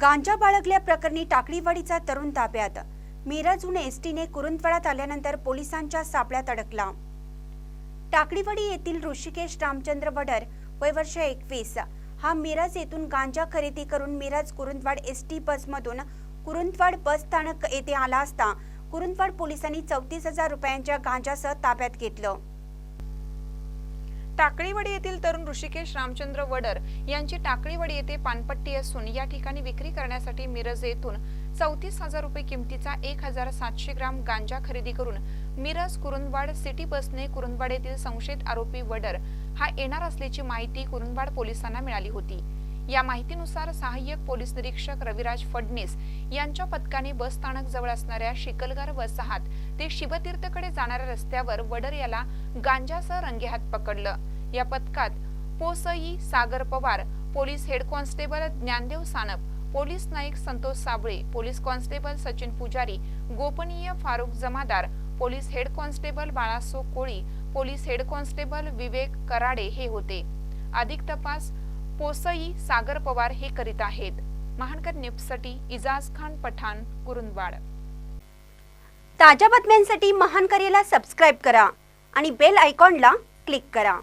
गांजा बाळगल्याप्रकरणी टाकळीवाडीचा तरुण ताब्यात. मिरजहून एसटीने कुरुंदवाडात आल्यानंतर पोलिसांच्या सापळ्यात अडकला. टाकळीवाडी येथील ऋषिकेश रामचंद्र वडर वय वर्ष एकवीस. हा मिरज येथून गांजा खरेदी करून मिरज कुरुंदवाड एस टी बसमधून कुरुंदवाड बस स्थानक येथे आला असता कुरुंदवाड पोलिसांनी चौतीस हजार रुपयांच्या गांजासह ताब्यात घेतलं. टाकळीवाडी येथील तरुण ऋषिकेश रामचंद्र वडर यांची टाकळीवाडी येथे पानपट्टी असून या ठिकाणी विक्री करण्यासाठी मिरज येथून चौतीस हजार रुपये किमतीचा एक हजार सातशे ग्राम गांजा खरेदी करून मिरज कुरुंदवाड सिटी बसने कुरुंदवाड येथील संशयित आरोपी वडर हा येणार असल्याची माहिती कुरुंदवाड पोलिसांना मिळाली होती. या माहितीनुसार सहाय्यक पोलीस निरीक्षक रविराज फडणीस यांच्या पथकाने बस स्थानक जवळ असणाऱ्या शिकलगार वसाहत ते शिवतीर्थकडे जाणाऱ्या रस्त्यावर वडर याला गांजासह रंगेहात पकडलं. या पथकात पोसई Sagar Pawar police head constable Dnyandev Sanap police Naik Santosh Sable police constable Sachin Pujari गोपनीय Farukh Jamadar police head constable Balaso Koli police head constable Vivek Karade हे होते. अधिक तपास पोसई सागर पवार हे करीत आहेत. महानकर न्यूजसाठी इजाज खान पठाण कुरुंदवाड. ताज्या बातम्यांसाठी महानकर्याला सबस्क्राईब करा आणि बेल आयकॉनला क्लिक करा.